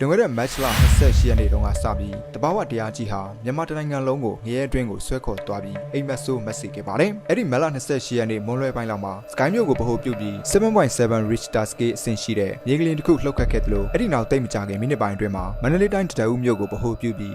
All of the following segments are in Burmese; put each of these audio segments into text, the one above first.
လွန်ခဲ့တဲ့ match လ28ရက်နေ့တုန်းကစပြီးတဘာဝတရားကြီးဟာမြန်မာတိုင်းနိုင်ငံလုံးကိုငရဲအတွင်းကိုဆွဲခေါ်သွားပြီးအိမ်မက်ဆိုးမက်ဆေ့ခဲ့ပါတယ်။အဲ့ဒီမက်လ28ရက်နေ့မွန်းလွဲပိုင်းလောက်မှာ Sky မြို့ကိုဗဟိုပြုပြီး7.7 Richter scale အဆင့်ရှိတဲ့မြေကလင်တစ်ခုလှုပ်ခတ်ခဲ့တယ်လို့အဲ့ဒီနောက်တိတ်မကြခင်မိနစ်ပိုင်းအတွင်းမှာမန္တလေးတိုင်းတရဦးမြို့ကိုဗဟိုပြုပြီး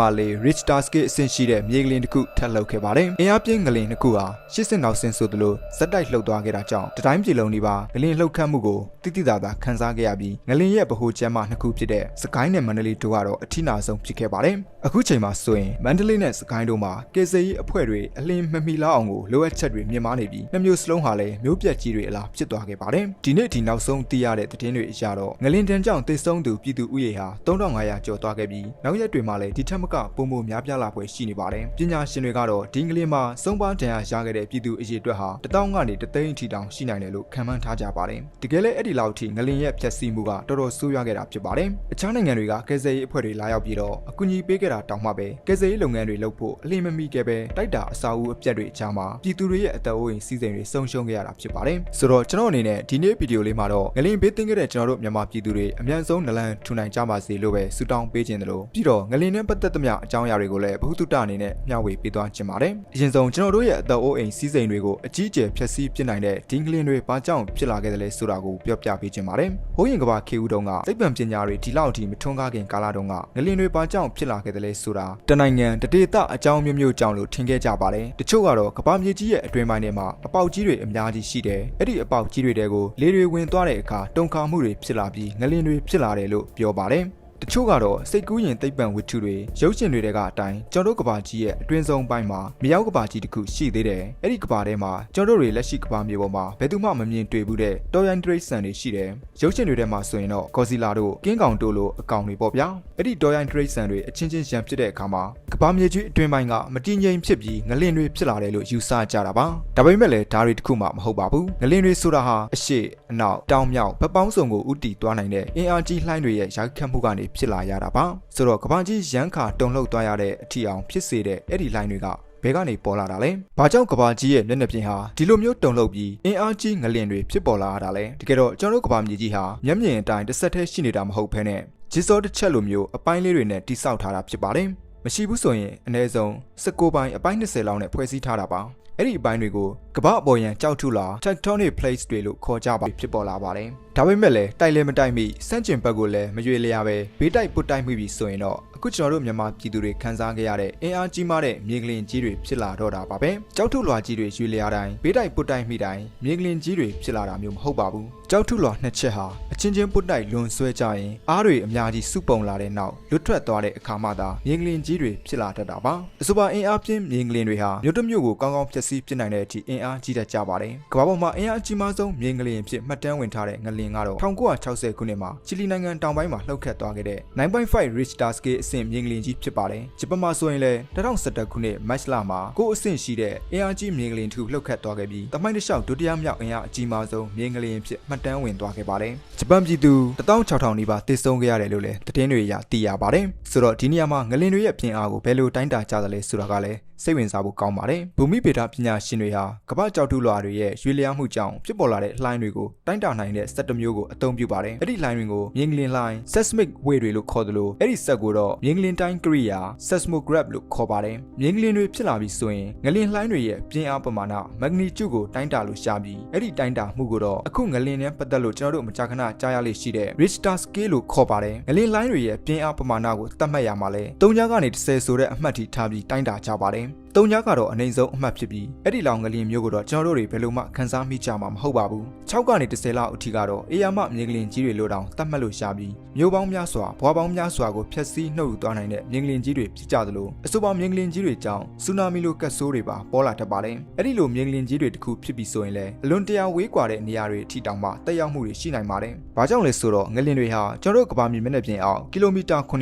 6.4 Richter scale အဆင့်ရှိတဲ့မြေကလင်တစ်ခုထပ်လှုပ်ခဲ့ပါတယ်။အင်အားပြင်းငလင်တစ်ခုဟာ80နောက်ဆင်းဆိုသလိုဇက်တိုက်လှုပ်သွားခဲ့တာကြောင့်တတိုင်းပြည်လုံးဒီပါငလင်လှုပ်ခတ်မှုကိုတိတိတသာခန်းစားခဲ့ရပြီးငလင်ရဲ့ဗဟိုကျမ်းမနှစ်ခုဖြစ်တဲ့စကိုင်းနဲ့မန္တလေးတို့ကတော့အထိနာဆုံးဖြစ်ခဲ့ပါတယ်။အခုချိန်မှာဆိုရင်မန္တလေးနဲ့စကိုင်းတို့မှာကေဆေးကြီးအဖွဲ့တွေအလင်းမမီလောက်အောင်ကိုလိုအပ်ချက်တွေမြင်မာနေပြီးနှစ်မျိုးစလုံးဟာလည်းမျိုးပြက်ကြီးတွေအလားဖြစ်သွားခဲ့ပါတယ်။ဒီနေ့ဒီနောက်ဆုံးသိရတဲ့သတင်းတွေအရတော့ငလင်တန်းကြောင့်တိတ်ဆုံးသူပြည်သူဥယေဟာ3500ကျော်သွားခဲ့ပြီးနောက်ရက်တွေမှာလည်းဒီထက်မကပုံမှုများပြားလာပွဲရှိနေပါတယ်။ပညာရှင်တွေကတော့ဒီငလင်မှာစုံပါဒဏ်ရာရခဲ့တဲ့ပြည်သူအရေအတွက်ဟာ1000ကနေတသိန်းအထိတောင်ရှိနိုင်တယ်လို့ခန့်မှန်းထားကြပါတယ်။တကယ်လည်းအဲ့ဒီလောက်ထိငလင်ရဲ့ဖျက်ဆီးမှုကတော်တော်ဆိုးရွားခဲ့တာဖြစ်ပါတယ်။အခြားနိုင်ငံတွေကကယ်ဆယ်ရေးအဖွဲ့တွေလာရောက်ပြီးတော့အကူအညီပေးခဲ့တာတောင်မှပဲကယ်ဆယ်ရေးလုပ်ငန်းတွေလုပ်ဖို့အလင်းမမီခဲ့ပဲတိုက်တာအစာအုပ်အပြက်တွေအချားမှာပြည်သူတွေရဲ့အသက်အိုးအိမ်စီးစိမ်တွေဆုံးရှုံးခဲ့ရတာဖြစ်ပါတယ်။ဆိုတော့ကျွန်တော်အနေနဲ့ဒီနေ့ဗီဒီယိုလေးမှာတော့ငလင်ဘေးသိမ်းခဲ့တဲ့ကျွန်တော်တို့မြန်မာပြည်သူတွေအမြန်ဆုံးနလန်ထူနိုင်ကြပါစေလို့ပဲဆုတောင်းပေးခြင်းတယ်လို့ပြီးတော့ငလင်နဲ့ပတ်သက်သမျှအကြောင်းအရာတွေကိုလည်းဘုဟုတ္တအနေနဲ့မျှဝေပေးသွားခြင်းပါတယ်။အရင်ဆုံးကျွန်တော်တို့ရဲ့အသက်အိုးအိမ်စီးစိမ်တွေကိုအကြီးအကျယ်ဖျက်ဆီးပစ်နိုင်တဲ့ဒီငလင်တွေဘာကြောင့်ဖြစ်လာခဲ့တယ်လဲဆိုတာကိုပြောပြပေးခြင်းပါတယ်။ဟိုးရင်ကဘာခေဦးတုန်းကစိတ်ပံပညာတွေဒီလောက်အထိမထွန်းကားခင်ကာလတုန်းကငလင်တွေဘာကြောင့်ဖြစ်လာခဲ့တယ်လဲဆိုတာတနိုင်ငံတဒေသအကြောင်းမျိုးမျိုးကြောင့်လို့ထင်ခဲ့ကြပါတယ်။တချို့ကတော့ကဘာမြေကြီးရဲ့အတွင်းပိုင်းထဲမှာအပေါက်ကြီးတွေအများကြီးရှိတယ်။အဲ့ဒီအပေါက်ကြီးတွေတဲကိုလေတွေဝင်သွားတဲ့အခါတုန်ခါမှုတွေဖြစ်လာပြီးငလင်တွေဖြစ်လာတယ်လို့ပြောပါတယ်။ တချို့ကတော့စိတ်ကူးရင်သိပ္ပံဝတ္ထုတွေရုပ်ရှင်တွေတဲကအတိုင်းကျွန်တော်တို့ကဘာကြီးရဲ့အတွင်းဆုံးပိုင်းမှာမြောက်ကဘာကြီးတစ်ခုရှိသေးတယ်။အဲ့ဒီကဘာထဲမှာကျွန်တော်တို့တွေလက်ရှိကဘာမြေပေါ်မှာဘယ်သူမှမမြင်တွေ့ဘူးတဲ့တော်ရန်ဒရိတ်ဆန်တွေရှိတယ်။ရုပ်ရှင်တွေထဲမှာဆိုရင်တော့ကော်စီလာတို့ကင်းကောင်တို့လိုအကောင်တွေပေါ့ဗျာ။အဲ့ဒီတော်ရန်ဒရိတ်ဆန်တွေအချင်းချင်းရန်ဖြစ်တဲ့အခါမှာကဘာမြေကြီးအတွင်းပိုင်းကမတည်ငြိမ်ဖြစ်ပြီးငလင်တွေဖြစ်လာတယ်လို့ယူဆကြတာပါ။ဒါပေမဲ့လည်းဒါတွေတစ်ခုမှမဟုတ်ပါဘူး။ငလင်တွေဆိုတာဟာအရှိ အနောက်တောင်မြောက်ဘက်ပေါင်းစုံကိုဥတီသွားနိုင်တဲ့အင်အားကြီးလှိုင်းတွေရဲ့ရိုက်ခတ်မှုကနေဖြစ်လာရတာပါဆိုတော့ကဘာကြီးရန်ခါတုံလှုပ်သွားရတဲ့အထီအောင်ဖြစ်စေတဲ့အဲ့ဒီလှိုင်းတွေကဘဲကနေပေါ်လာတာလဲ။ဘာကြောင့်ကဘာကြီးရဲ့မျက်နှာပြင်ဟာဒီလိုမျိုးတုံလှုပ်ပြီးအင်အားကြီးငလင်တွေဖြစ်ပေါ်လာရတာလဲ။တကယ်တော့ကျွန်တော်တို့ကဘာမြေကြီးဟာမျက်မြင်အတိုင်းတစ်ဆက်တည်းရှိနေတာမဟုတ်ဘဲနဲ့ဂျစ်စောတစ်ချက်လိုမျိုးအပိုင်းလေးတွေနဲ့တိဆောက်ထားတာဖြစ်ပါတယ်။မရှိဘူးဆိုရင်အနည်းဆုံး19ပိုင်းအပိုင်း20လောက်နဲ့ဖွဲ့စည်းထားတာပါ။ အဲ့ဒီအပိုင်းတွေကိုကမ္ဘာအပေါ်ယံကြောက်ထုလာ tectonic plates တွေလို့ခေါ်ကြပါဖြစ်ပေါ်လာပါတယ်။ဒါပေမဲ့လည်းတိုက်လဲမတိုက်မိစန့်ကျင်ဘက်ကိုလည်းမရွေလျာပဲဘေးတိုက်ပုတ်တိုက်မိပြီဆိုရင်တော့အခုကျွန်တော်တို့မြန်မာပြည်သူတွေခန်းစားခဲ့ရတဲ့အင်အားကြီးမားတဲ့မြေကလင်ကြီးတွေဖြစ်လာတော့တာပါပဲ။ကြောက်ထုလွာကြီးတွေရွေလျာတိုင်းဘေးတိုက်ပုတ်တိုက်မိတိုင်းမြေကလင်ကြီးတွေဖြစ်လာတာမျိုးမဟုတ်ပါဘူး။ကြောက်ထုလွာနှစ်ချက်ဟာအချင်းချင်းပုတ်တိုက်လွန်ဆွဲကြရင်အားတွေအများကြီးစုပုံလာတဲ့နောက်လွတ်ထွက်သွားတဲ့အခါမှသာမြေကလင်ကြီးတွေဖြစ်လာတတ်တာပါ။အဆိုပါအင်အားပြင်းမြေကလင်တွေဟာမြို့တစ်မြို့ကိုကောင်းကောင်းဖျက်ဆီးပစ်နိုင်တဲ့အထိအင်အားကြီးတတ်ကြပါတယ်။ကမ္ဘာပေါ်မှာအင်အားအကြီးမားဆုံးမြေငလင်ဖြစ်မှတ်တမ်းဝင်ထားတဲ့ငလင်ကတော့1960ခုနှစ်မှာချီလီနိုင်ငံတောင်ပိုင်းမှာလှုပ်ခတ်သွားခဲ့တဲ့9.5 Richter scale အဆင့်မြေငလင်ကြီးဖြစ်ပါတယ်။ဂျပန်မှာဆိုရင်လည်း2011ခုနှစ်မတ်လမှာကိုအဆင့်ရှိတဲ့အင်အားကြီးမြေငလင်တစ်ခုလှုပ်ခတ်သွားခဲ့ပြီးတမိုင်းတစ်လျှောက်ဒုတိယမြောက်အင်အားအကြီးမားဆုံးမြေငလင်ဖြစ်မှတ်တမ်းဝင်သွားခဲ့ပါတယ်။ဂျပန်ပြည်သူ16000နီးပါးတည်ဆုံခဲ့ရတယ်လို့လည်းသတင်းတွေအရသိရပါတယ်။ဆိုတော့ဒီနေရာမှာငလင်တွေရဲ့ပြင်အားကိုဘယ်လိုတိုင်းတာကြသလဲဆိုတာကလည်းစိတ်ဝင်စားဖို့ကောင်းပါတယ်။ဘူမိဗေဒပညာရှင်တွေဟာကမ္ဘာကြောက်ထုလွှာတွေရဲ့ရွေလျားမှုကြောင့်ဖြစ်ပေါ်လာတဲ့လှိုင်းတွေကိုတိုင်းတာနိုင်တဲ့စက်တစ်မျိုးကိုအသုံးပြုပါတယ်။အဲ့ဒီလှိုင်းတွေကိုမြင်းကလင်လှိုင်း seismic wave တွေလို့ခေါ်သလိုအဲ့ဒီစက်ကိုတော့မြင်းကလင်တိုင်းကရိယာ seismograph လို့ခေါ်ပါတယ်။မြင်းကလင်တွေဖြစ်လာပြီဆိုရင်ငလင်လှိုင်းတွေရဲ့ပြင်းအားပမာဏ magnitude ကိုတိုင်းတာလို့ရှာပြီးအဲ့ဒီတိုင်းတာမှုကိုတော့အခုငလင်နဲ့ပတ်သက်လို့ကျွန်တော်တို့မကြာခဏကြားရလိမ့်ရှိတဲ့ Richter scale လို့ခေါ်ပါတယ်။ငလင်လှိုင်းတွေရဲ့ပြင်းအားပမာဏကိုသတ်မှတ်ရမှာလဲ3ညကနေ10ဆိုတဲ့အမှတ်ထိထားပြီးတိုင်းတာကြပါတယ်။ Bye. တုံညာကတော့အနေဆုံးအမှတ်ဖြစ်ပြီးအဲ့ဒီလောင်ငလျင်မျိုးကိုတော့ကျွန်တော်တို့တွေဘယ်လိုမှခန်းစားမိကြမှာမဟုတ်ပါဘူး6ကနေ10လောက်အထိကတော့အေးရမမြေကလင်ကြီးတွေလို့တောင်တတ်မှတ်လို့ရှာပြီးမျိုးပေါင်းများစွာဘွားပေါင်းများစွာကိုဖျက်ဆီးနှုတ်ယူသွားနိုင်တဲ့မြေကလင်ကြီးတွေဖြစ်ကြသလိုအဆိုပါမြေကလင်ကြီးတွေကြောင့်ဆူနာမီလိုကတ်ဆိုးတွေပါပေါ်လာတတ်ပါတယ်အဲ့ဒီလိုမြေကလင်ကြီးတွေတခုဖြစ်ပြီးဆိုရင်လည်းအလွန်တရာဝေးကွာတဲ့နေရာတွေအထိတောင်မှတက်ရောက်မှုတွေရှိနိုင်ပါတယ်ဘာကြောင့်လဲဆိုတော့ငလျင်တွေဟာကျွန်တော်တို့ကဘာမြေမျက်နှာပြင်အောင်ကီလိုမီတာ900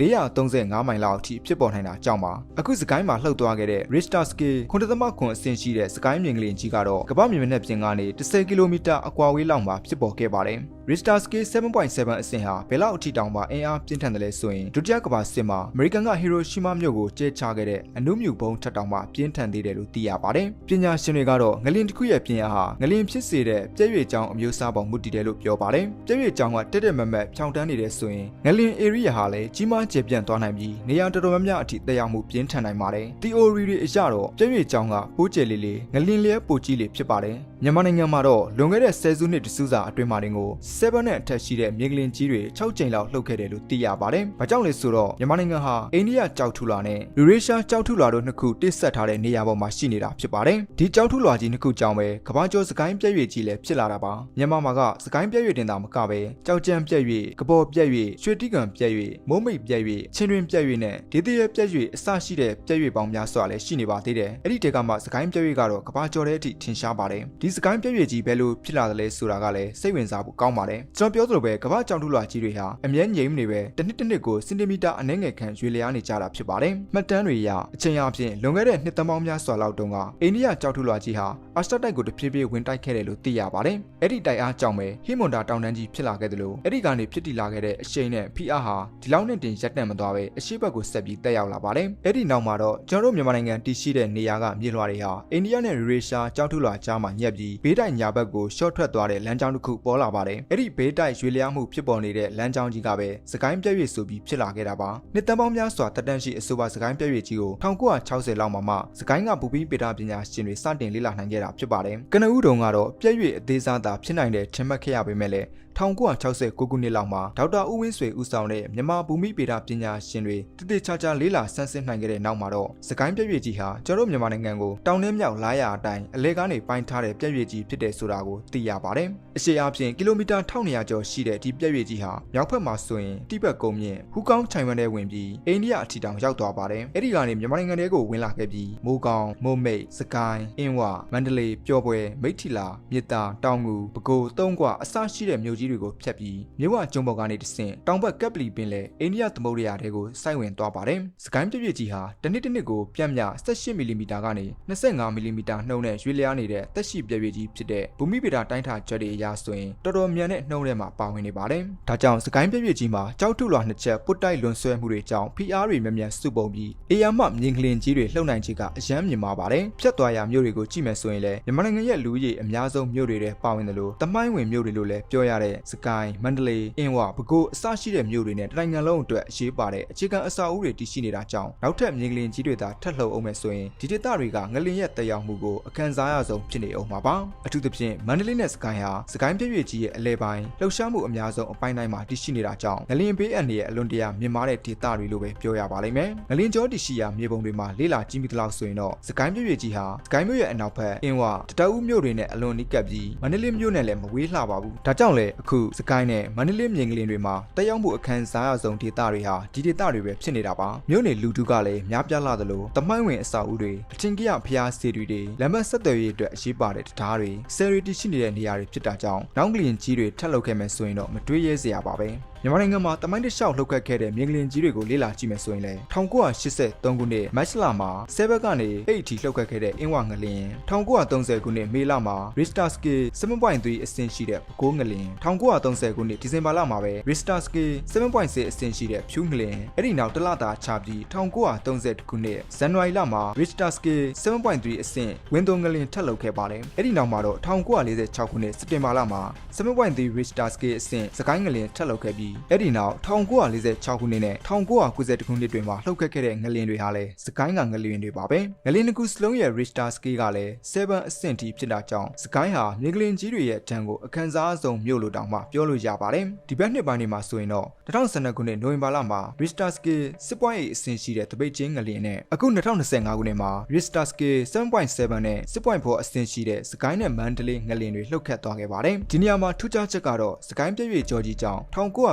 435မိုင်လောက်အထိဖြစ်ပေါ်နိုင်တာကြောင့်ပါအခုစကိုင်းမှာလှုပ်သွားခဲ့တဲ့တဲ့ Richter scale 9.9အဆင့်ရှိတဲ့စကိုင်းမြင်ကလင်ကြီးကတော့ကမ္ဘာမြေမျက်နှာပြင်ကနေ10ကီလိုမီတာအကွာဝေးလောက်မှာဖြစ်ပေါ်ခဲ့ပါတယ်။ Richter scale 7.7အဆင့်ဟာဘယ်လောက်အထိတောင်မှအင်အားပြင်းထန်တယ်လဲဆိုရင်ဒုတိယကမ္ဘာစစ်မှာအမေရိကန်ကဟီရိုရှီမာမြို့ကိုကျဲချခဲ့တဲ့အနုမြူဘုံထက်တောင်မှပြင်းထန်သေးတယ်လို့သိရပါတယ်။ပညာရှင်တွေကတော့ငလင်တစ်ခုရဲ့ပြင်းအားဟာငလင်ဖြစ်စေတဲ့ပြည့်ရွေကြောင်အမျိုးအစားပေါ်မူတည်တယ်လို့ပြောပါတယ်။ပြည့်ရွေကြောင်ကတက်တက်မတ်မတ်ဖြောင်းတန်းနေတဲ့ဆိုရင်ငလင် area ဟာလည်းကြီးမားကျယ်ပြန့်သွားနိုင်ပြီးနေရာတော်တော်များများအထိတက်ရောက်မှုပြင်းထန်နိုင်ပါတယ်။ theory တွေအရတော့ပြည့်ရွေကြောင်ကပိုးကျယ်လေးလေးငလင်လျက်ပိုကြီးလေးဖြစ်ပါတယ်။မြန်မာနိုင်ငံမှာတော့လွန်ခဲ့တဲ့ဆယ်စုနှစ်တစုစာအတွင်းမှာတင်ကို7နဲ့အထက်ရှိတဲ့မြေကလင်ကြီးတွေ6ကြိမ်လောက်လှုပ်ခဲ့တယ်လို့သိရပါတယ်။ဘာကြောင့်လဲဆိုတော့မြန်မာနိုင်ငံဟာအိန္ဒိယကြောက်ထူလာနဲ့ယူရေရှားကြောက်ထူလာတို့နှစ်ခုတိဆက်ထားတဲ့နေရာပေါ်မှာရှိနေတာဖြစ်ပါတယ်။ဒီကြောက်ထူလာကြီးနှစ်ခုကြောင့်ပဲကမ္ဘာကျော်စကိုင်းပြည့်ရွေကြီးလည်းဖြစ်လာတာပါ။မြန်မာမှာကစကိုင်းပြည့်ရွေတင်တာမကပဲကြောက်ကြံပြည့်ရွေကပေါ်ပြည့်ရွေရွှေတိကန်ပြည့်ရွေမိုးမိတ်ပြည့်ရွေချင်းတွင်ပြည့်ရွေနဲ့ဒေသရဲပြည့်ရွေအစရှိတဲ့ပြည့်ရွေပေါင်းများစွာလည်းရှိနေပါသေးတယ်။အဲ့ဒီတဲကမှစကိုင်းပြည့်ရွေကတော့ကမ္ဘာကျော်တဲ့အထိထင်ရှားပါတယ်။ဒီစကိုင်းပြည့်ရွေကြီးဘယ်လိုဖြစ်လာတယ်လဲဆိုတာကလည်းစိတ်ဝင်စားဖို့ကောင်းပါတယ်။ကျွန်တော်ပြောသလိုပဲကမ္ဘာကြောင်ထုလွှာကြီးတွေဟာအမြဲငြိမ်နေပဲတစ်နှစ်တစ်နှစ်ကိုစင်တီမီတာအနည်းငယ်ခန့်ရွေလျားနေကြတာဖြစ်ပါတယ်။မှတ်တမ်းတွေအရအချိန်အပြင်လွန်ခဲ့တဲ့နှစ်သမပေါင်းများစွာလောက်တုန်းကအိန္ဒိယကြောင်ထုလွှာကြီးဟာအာရှတိုက်ကိုတဖြည်းဖြည်းဝင်တိုက်ခဲ့တယ်လို့သိရပါတယ်။အဲ့ဒီတိုက်အားကြောင့်ပဲဟီမွန်တာတောင်တန်းကြီးဖြစ်လာခဲ့တယ်လို့အဲ့ဒီကနေဖြစ်တည်လာခဲ့တဲ့အရှိန်နဲ့ဖိအားဟာဒီလောက်နဲ့တင်ရပ်တန့်မသွားပဲအရှိတ်ဘက်ကိုဆက်ပြီးတက်ရောက်လာပါတယ်။အဲ့ဒီနောက်မှာတော့ကျွန်တော်တို့မြန်မာနိုင်ငံတည်ရှိတဲ့နေရာကမြေလွှာတွေဟာအိန္ဒိယနဲ့ယူရေရှားကြောင်ထုလွှာကြားမှာညက်ပြီးဘေးတိုက်ညာဘက်ကိုရှော့ထွက်သွားတဲ့လမ်းကြောင်းတစ်ခုပေါ်လာပါတယ်။အဲ့ဒီဘေးတိုက်ရွေလျားမှုဖြစ်ပေါ်နေတဲ့လမ်းကြောင်းကြီးကပဲစကိုင်းပြည့်ရွေဆိုပြီးဖြစ်လာခဲ့တာပါ။နှစ်တန်းပေါင်းများစွာတက်တန့်ရှိအဆိုပါစကိုင်းပြည့်ရွေကြီးကို1960လောက်မှာမှစကိုင်းကဘူပီးပေတာပညာရှင်တွေစတင်လေ့လာနိုင်ခဲ့တာဖြစ်ပါတယ်။ကနဦးတုံကတော့ပြည့်ရွေအသေးစားသာဖြစ်နိုင်တဲ့ထင်မှတ်ခဲ့ရပေမဲ့လည်း 1969ခုနှစ်လောက်မှာဒေါက်တာဦးဝင်းဆွေဦးဆောင်တဲ့မြန်မာဘူမိပေတာပညာရှင်တွေတည်တည်ချာချာလေးလာဆန်းစစ်နိုင်ခဲ့တဲ့နောက်မှာတော့စကိုင်းပြည့်ရွေကြီးဟာကျွန်တော်မြန်မာနိုင်ငံကိုတောင်နှင်းမြောက်လာရအတိုင်းအလဲကားနေပိုင်းထားတဲ့ပြည့်ရွေကြီးဖြစ်တဲ့ဆိုတာကိုသိရပါတယ်။အရှေ့အပြင်ကီလိုမီတာ1200ကျော်ရှိတဲ့ဒီပြည့်ရွေကြီးဟာမြောက်ဘက်မှာဆိုရင်တိဘက်ကုန်းမြင့်ဟူကောင်းချိုင်ဝမ်ထဲဝင်ပြီးအိန္ဒိယအထီတောင်ရောက်သွားပါတယ်။အဲ့ဒီကနေမြန်မာနိုင်ငံထဲကိုဝင်လာခဲ့ပြီးမိုးကောင်းမိုးမိတ်စကိုင်းအင်းဝမန္တလေးပျော်ပွဲမိထီလာမြစ်တာတောင်ငူပဲခူးတုံးကွာအစရှိတဲ့မြို့ကြီးတွေကိုဖြတ်ပြီးမြဝကျုံပေါ်ကနေတဆင့်တောင်ဘက်ကပ်ပလီပင်လေအိန္ဒိယသမုဒ္ဒရာထဲကိုစိုက်ဝင်သွားပါတယ်။စကိုင်းပြည့်ပြည့်ကြီးဟာတစ်နှစ်တစ်နှစ်ကိုပြန့်မြ18မီလီမီတာကနေ25မီလီမီတာနှုန်းနဲ့ရွေ့လျားနေတဲ့တက်ရှိပြည့်ပြည့်ကြီးဖြစ်တဲ့ဘူမိဗေဒတိုင်းထားချက်တွေအရဆိုရင်တော်တော်မြန်တဲ့နှုန်းထဲမှာပါဝင်နေပါတယ်။ဒါကြောင့်စကိုင်းပြည့်ပြည့်ကြီးမှာကြောက်ထုလွှာနှစ်ချက်ပုတ်တိုက်လွန်ဆွဲမှုတွေကြောင့် PR တွေမြမြန်စုပုံပြီးအေယာမမြင်ကလင်ကြီးတွေလှုပ်နိုင်ခြင်းကအယမ်းမြင်ပါပါတယ်။ဖြတ်သွားရမြို့တွေကိုကြည့်မယ်ဆိုရင်လည်းမြန်မာနိုင်ငံရဲ့လူဦးရေအများဆုံးမြို့တွေထဲပါဝင်တယ်လို့တမိုင်းဝင်မြို့တွေလို့လည်းပြောရတဲ့စကိုင်းမန္တလေးအင်းဝပဲခူးအစရှိတဲ့မြို့တွေနဲ့တိုင်းငံလုံးအတွက်အရေးပါတဲ့အခြေခံအဆောက်အဦတွေတည်ရှိနေတာကြောင့်နောက်ထပ်မြင်ကလင်ကြီးတွေသာထပ်လှုပ်အောင်မယ်ဆိုရင်ဒီဒေသတွေကငလင်ရဲ့တက်ရောက်မှုကိုအခန်းစားရဆုံးဖြစ်နေအောင်ပါပါအထူးသဖြင့်မန္တလေးနဲ့စကိုင်းဟာစကိုင်းပြည့်ပြည့်ကြီးရဲ့အလဲပိုင်းလှုပ်ရှားမှုအများဆုံးအပိုင်းတိုင်းမှာတည်ရှိနေတာကြောင့်ငလင်ဘေးအန္တရာယ်အလွန်တရာမြင့်မားတဲ့ဒေသတွေလို့ပဲပြောရပါလိမ့်မယ်ငလင်ကျောတည်ရှိရာမြေပုံတွေမှာလေးလာကြည့်မိသလောက်ဆိုရင်တော့စကိုင်းပြည့်ပြည့်ကြီးဟာစကိုင်းမြို့ရဲ့အနောက်ဘက်အင်းဝတတအူးမြို့တွေနဲ့အလွန်နီးကပ်ပြီးမန္တလေးမြို့နဲ့လည်းမဝေးလှပါဘူးဒါကြောင့်လေအခုစကိုင်းနဲ့မန္တလေးမြင်ကလင်တွေမှာတက်ရောက်မှုအခန်းစားရဆုံးဒေသတွေဟာဒီဒေသတွေပဲဖြစ်နေတာပါမြို့နယ်လူထုကလည်းများပြားလာသလိုတမိုင်းဝင်အဆောက်အဦတွေအထင်ကြီးဖျားစီတွေတွေလမ်းမဆက်သွယ်ရေးအတွက်အရေးပါတဲ့တရားတွေဆယ်ရီတီရှိနေတဲ့နေရာတွေဖြစ်တာကြောင့်နောင်ကလင်ကြီးတွေထပ်လုပ်ခဲ့မယ်ဆိုရင်တော့မတွေးရဲစရာပါပဲမြန်မာနိုင်ငံမှာတမိုင်းတစ်လျှောက်လှုပ်ခတ်ခဲ့တဲ့မြေကလင်ကြီးတွေကိုလေ့လာကြည့်မယ်ဆိုရင်လည်း1983ခုနှစ်မတ်လမှာဆဲဘက်ကနေ8အထိလှုပ်ခတ်ခဲ့တဲ့အင်းဝငလင်1930ခုနှစ်မေလမှာ Richter scale 7.3အဆင့်ရှိတဲ့ပဲခူးငလင်1930ခုနှစ်ဒီဇင်ဘာလမှာပဲ Richter scale 7.6အဆင့်ရှိတဲ့ဖြူးငလင်အဲ့ဒီနောက်တစ်လသာခြားပြီး1930ခုနှစ်ဇန်နဝါရီလမှာ Richter scale 7.3အဆင့်ဝင်းသုံးငလင်ထပ်လှုပ်ခဲ့ပါတယ်အဲ့ဒီနောက်မှာတော့1946ခုနှစ်စက်တင်ဘာလမှာ7.3 Richter scale အဆင့်စကိုင်းငလင်ထပ်လှုပ်ခဲ့ပြီးအဲ့ဒီနောက်1946ခုနှစ်နဲ့1990ခုနှစ်တွေမှာလှုပ်ခတ်ခဲ့တဲ့ငလင်တွေဟာလည်းစကိုင်းကငလင်တွေပါပဲငလင်တစ်ခုစလုံးရဲ့ Richter scale ကလည်း7အဆင့်ထိဖြစ်တာကြောင့်စကိုင်းဟာမြေကလင်ကြီးတွေရဲ့တန်းကိုအခန်းစားဆုံးမြို့လိုတောင်မှပြောလို့ရပါတယ်ဒီဘက်နှစ်ပိုင်းတွေမှာဆိုရင်တော့2012ခုနှစ်နိုဝင်ဘာလမှာ Richter scale 6.8အဆင့်ရှိတဲ့တပိတ်ချင်းငလင်နဲ့အခု2025ခုနှစ်မှာ Richter scale 7.7နဲ့6.4အဆင့်ရှိတဲ့စကိုင်းနဲ့မန္တလေးငလင်တွေလှုပ်ခတ်သွားခဲ့ပါတယ်ဒီနေရာမှာထူးခြားချက်ကတော့စကိုင်းပြည့်ပြည့်ကြော်ကြီးကြောင့်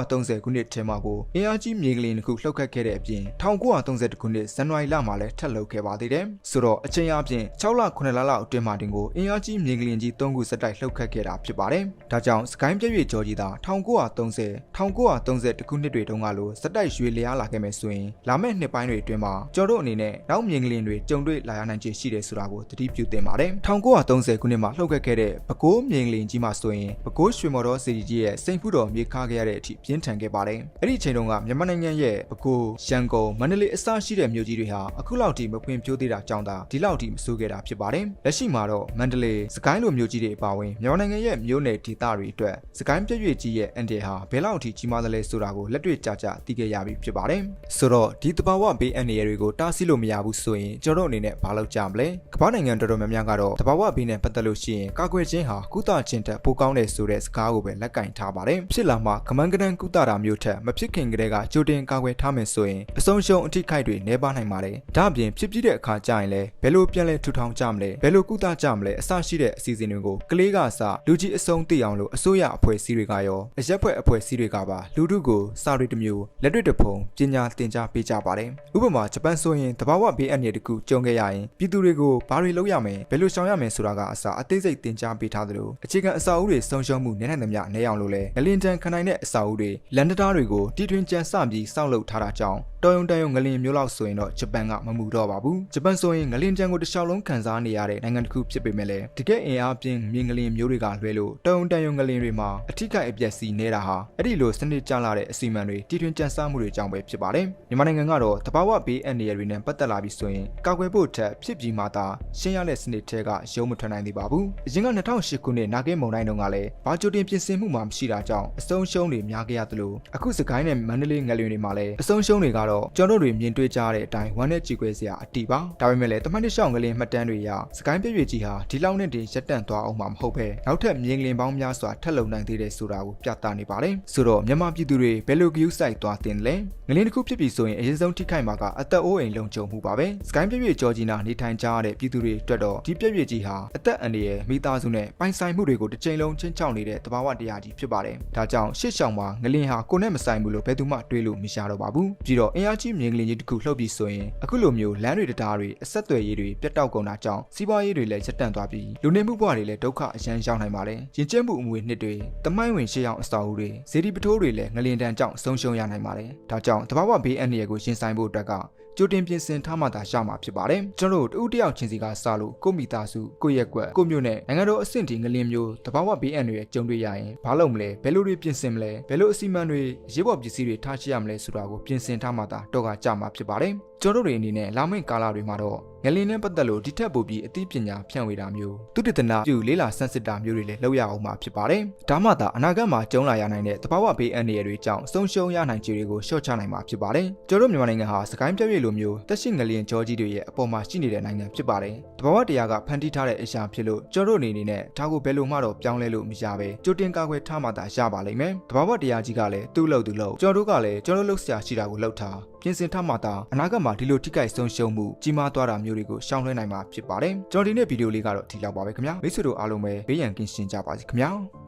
1930ခုနှစ်ထဲမှာကိုအင်အားကြီးမြေကလင်တစ်ခုလှုပ်ခတ်ခဲ့တဲ့အပြင်1930ခုနှစ်ဇန်နဝါရီလမှာလည်းထပ်လှုပ်ခဲ့ပါသေးတယ်။ဆိုတော့အချိန်အပြင်6လ9လလောက်အတွင်းမှာတင်ကိုအင်အားကြီးမြေကလင်ကြီး3ခုစက်တိုက်လှုပ်ခတ်ခဲ့တာဖြစ်ပါတယ်။ဒါကြောင့်စကိုင်းပြည့်ရွေကျော်ကြီးသာ1930 1930ခုနှစ်တွေတုန်းကလိုစက်တိုက်ရွေလျားလာခဲ့မယ်ဆိုရင်လာမယ့်နှစ်ပိုင်းတွေအတွင်းမှာကျော်တို့အနေနဲ့နောက်မြေကလင်တွေကြုံတွေ့လာရနိုင်ခြေရှိတယ်ဆိုတာကိုသတိပြုသင့်ပါတယ်။1930ခုနှစ်မှာလှုပ်ခတ်ခဲ့တဲ့ပဲခူးမြေကလင်ကြီးမှာဆိုရင်ပဲခူးရွှေမော်တော်စီကြီးရဲ့စိန်ဖူးတော်မြေခါခဲ့ရတဲ့အထိပြင်းထန်ခဲ့ပါတယ်။အဲ့ဒီအချိန်တုန်းကမြန်မာနိုင်ငံရဲ့ပဲခူးရန်ကုန်မန္တလေးအစရှိတဲ့မြို့ကြီးတွေဟာအခုလောက်ထိမဖွံ့ဖြိုးသေးတာကြောင့်သာဒီလောက်ထိမဆိုးခဲ့တာဖြစ်ပါတယ်။လက်ရှိမှာတော့မန္တလေးစကိုင်းလိုမြို့ကြီးတွေအပါအဝင်မြန်မာနိုင်ငံရဲ့မြို့နယ်ဒေသတွေအတွက်စကိုင်းပြည့်ရွေကြီးရဲ့အန်တီဟာဘယ်လောက်ထိကြီးမားသလဲဆိုတာကိုလက်တွေ့ကြကြသိခဲ့ရပြီဖြစ်ပါတယ်။ဆိုတော့ဒီတဘာဝဘေးအန္တရာယ်တွေကိုတားဆီးလို့မရဘူးဆိုရင်ကျွန်တော်တို့အနေနဲ့ဘာလုပ်ကြမလဲ။ကမ္ဘာနိုင်ငံတော်တော်များများကတော့တဘာဝဘေးနဲ့ပတ်သက်လို့ရှိရင်ကာကွယ်ခြင်းဟာကုသခြင်းတက်ပိုကောင်းတယ်ဆိုတဲ့စကားကိုပဲလက်ကင်ထားပါတယ်။ဖြစ်လာမှကမန်းကနန်ကုသတာမျိုးထက်မဖြစ်ခင်ကတည်းကကြိုတင်ကာကွယ်ထားမယ်ဆိုရင်အဆုံးရှုံးအထိခိုက်တွေနှဲပါနိုင်ပါတယ်။ဒါ့အပြင်ဖြစ်ပြီးတဲ့အခါကျရင်လည်းဘယ်လိုပြန်လဲထူထောင်ကြမလဲဘယ်လိုကုသကြမလဲအစရှိတဲ့အစီအစဉ်တွေကိုကလေးကအစလူကြီးအဆုံးသိအောင်လို့အစိုးရအဖွဲ့အစည်းတွေကရောအရက်ဖွဲ့အဖွဲ့အစည်းတွေကပါလူထုကိုစာရီတစ်မျိုးလက်တွေ့တစ်ဖုံပညာသင်ကြားပေးကြပါတယ်။ဥပမာဂျပန်ဆိုရင်တဘာဝဘေးအန္တရာယ်တစ်ခုကြုံခဲ့ရရင်ပြည်သူတွေကိုဘာတွေလုပ်ရမယ်ဘယ်လိုရှောင်ရမယ်ဆိုတာကအစအသေးစိတ်သင်ကြားပေးထားသလိုအခြေခံအစာအုပ်တွေဆုံးရှုံးမှုနည်းနိုင်သမျှနည်းအောင်လို့လဲငလင်တန်ခနိုင်တဲ့အစာအုပ်တွေလန်ဒတားတွေကိုတီထွင်ကြံစပြီးစောင့်လုပ်ထားတာကြောင့် တော်ရုံတန်ရုံငလင်မျိုးလောက်ဆိုရင်တော့ဂျပန်ကမမူတော့ပါဘူးဂျပန်ဆိုရင်ငလင်တန်ကိုတစ်လျှောက်လုံးခံစားနေရတဲ့နိုင်ငံတစ်ခုဖြစ်ပေမဲ့လည်းတကယ်အင်အားပြင်းမြင်ငလင်မျိုးတွေကလွဲလို့တော်ရုံတန်ရုံငလင်တွေမှာအထိကိအပျက်စီးနေတာဟာအဲ့ဒီလိုစနစ်ကျလာတဲ့အစီအမံတွေတီထွင်ကြံစမှုတွေကြောင့်ပဲဖြစ်ပါတယ်မြန်မာနိုင်ငံကတော့တဘာဝဘေးအန္တရာယ်တွေနဲ့ပတ်သက်လာပြီးဆိုရင်ကာကွယ်ဖို့ထက်ဖြစ်ပြီးမှသာရှင်းရတဲ့စနစ်ထဲကရုံးမထွက်နိုင်သေးပါဘူးအရင်က2008ခုနှစ်နာဂဲမုံတိုင်းတုန်းကလည်းဘာကြိုတင်ပြင်ဆင်မှုမှမရှိတာကြောင့်အဆုံးရှုံးတွေများခဲ့ရသလိုအခုစကိုင်းနဲ့မန္တလေးငလျင်တွေမှာလည်းအဆုံးရှုံးတွေကတော့ကျွန်တော်တို့တွေမြင်တွေ့ကြတဲ့အတိုင်းဝမ်းနဲ့ကြည်ခွဲစရာအတီးပါဒါပေမဲ့လည်းတမန်တရှောင်းငလျင်မှတ်တမ်းတွေအရစကိုင်းပြည့်ပြည့်ကြီးဟာဒီလောက်နဲ့တင်ရက်တန့်သွားအောင်မှာမဟုတ်ပဲနောက်ထပ်မြင်ကလင်ပေါင်းများစွာထက်လုံနိုင်သေးတယ်ဆိုတာကိုပြသနေပါတယ်ဆိုတော့မြန်မာပြည်သူတွေဘယ်လိုဂရုစိုက်သွားတင်လဲငလျင်တစ်ခုဖြစ်ပြီဆိုရင်အရင်ဆုံးထိခိုက်မှာကအသက်အိုးအိမ်လုံခြုံမှုပါပဲစကိုင်းပြည့်ပြည့်ကြော်ကြီးနာနေထိုင်ကြရတဲ့ပြည်သူတွေအတွက်တော့ဒီပြည့်ပြည့်ကြီးဟာအသက်အန္တရာယ်မိသားစုနဲ့ပိုင်ဆိုင်မှုတွေကိုတစ်ချိန်လုံးချင်းချောက်နေတဲ့တဘာဝတရားကြီးဖြစ်ပါတယ်ဒါကြောင့်ရှစ်ဆောင်မှာငလျင်ဟာကိုနဲ့မဆိုင်ဘူးလို့ဘယ်သူမှတွေးလို့မရတော့ပါဘူးပြီးတော့အင်အားကြီးမြင်ကလင်ကြီးတစ်ခုလှုပ်ပြီးဆိုရင်အခုလိုမျိုးလမ်းတွေတရားတွေအဆက်အသွယ်ရေးတွေပြတ်တောက်ကုန်တာကြောင့်စီးပွားရေးတွေလည်းရပ်တန့်သွားပြီးလူနေမှုဘဝတွေလည်းဒုက္ခအရန်ရောက်နိုင်ပါတယ်ရင်ကျဲမှုအမွေနှစ်တွေတမိုင်းဝင်ရှေးအောင်အစာအုပ်တွေဇေဒီပထိုးတွေလည်းငလျင်တန်ကြောင့်ဆုံးရှုံးရနိုင်ပါတယ်ဒါကြောင့်တဘာဝဘေးအန္တရာယ်ကိုရင်ဆိုင်ဖို့အတွက်က ကြိုတင်ပြင်ဆင်ထားမှသာရမှာဖြစ်ပါတယ်ကျွန်တော်တို့တူတယောက်ချင်းစီကစလို့ကိုမိသားစုကိုရက်ကွက်ကိုမျိုးနဲ့နိုင်ငံတော်အဆင့်တီငလင်းမျိုးတဘာဝဘေးအန္တရာယ်ကြုံတွေ့ရရင်ဘာလုပ်မလဲဘယ်လိုတွေပြင်ဆင်မလဲဘယ်လိုအစီအမံတွေရေးပေါ်ပစ္စည်းတွေထားရှိရမလဲဆိုတာကိုပြင်ဆင်ထားမှသာတော့ကကြမှာဖြစ်ပါတယ်ကျွန်တော်တို့တွေအနေနဲ့လာမယ့်ကာလတွေမှာတော့ငလင်းနဲ့ပတ်သက်လို့ဒီထက်ပိုပြီးအသိပညာဖြန့်ဝေတာမျိုးသူတည်တနာပြုလေးလာဆန်းစစ်တာမျိုးတွေလည်းလုပ်ရအောင်မှာဖြစ်ပါတယ်ဒါမှသာအနာဂတ်မှာကျုံလာရနိုင်တဲ့တဘာဝဘေးအန္တရာယ်တွေကြောင့်ဆုံးရှုံးရနိုင်ခြေတွေကိုရှော့ချနိုင်မှာဖြစ်ပါတယ်ကျွန်တော်တို့မြန်မာနိုင်ငံဟာစကိုင်းပြည့်ပြည့်လိုမျိုးတက်ရှိငလျင်ကြောကြီးတွေရဲ့အပေါ်မှာရှိနေတဲ့နိုင်ငံဖြစ်ပါတယ်။တဘာဝတရားကဖန်တီးထားတဲ့အရာဖြစ်လို့ကျွန်တော်တို့အနေနဲ့ဒါကိုဘယ်လိုမှတော့ပြောင်းလဲလို့မရပဲကြိုတင်ကာကွယ်ထားမှသာရပါလိမ့်မယ်။တဘာဝတရားကြီးကလည်းသူ့လို့သူ့လို့ကျွန်တော်တို့ကလည်းကျွန်တော်တို့လှုပ်ရှားရှိတာကိုလှုပ်ထား ပြင်ဆင်ထားမှသာအနာဂတ်မှာဒီလိုထိခိုက်ဆုံးရှုံးမှုကြီးမားသွားတာမျိုးတွေကိုရှောင်လွှဲနိုင်မှာဖြစ်ပါတယ်။ကျွန်တော်ဒီနေ့ဗီဒီယိုလေးကတော့ဒီလောက်ပါပဲခင်ဗျာ။မိတ်ဆွေတို့အားလုံးပဲဘေးရန်ကင်းရှင်းကြပါစေခင်ဗျာ။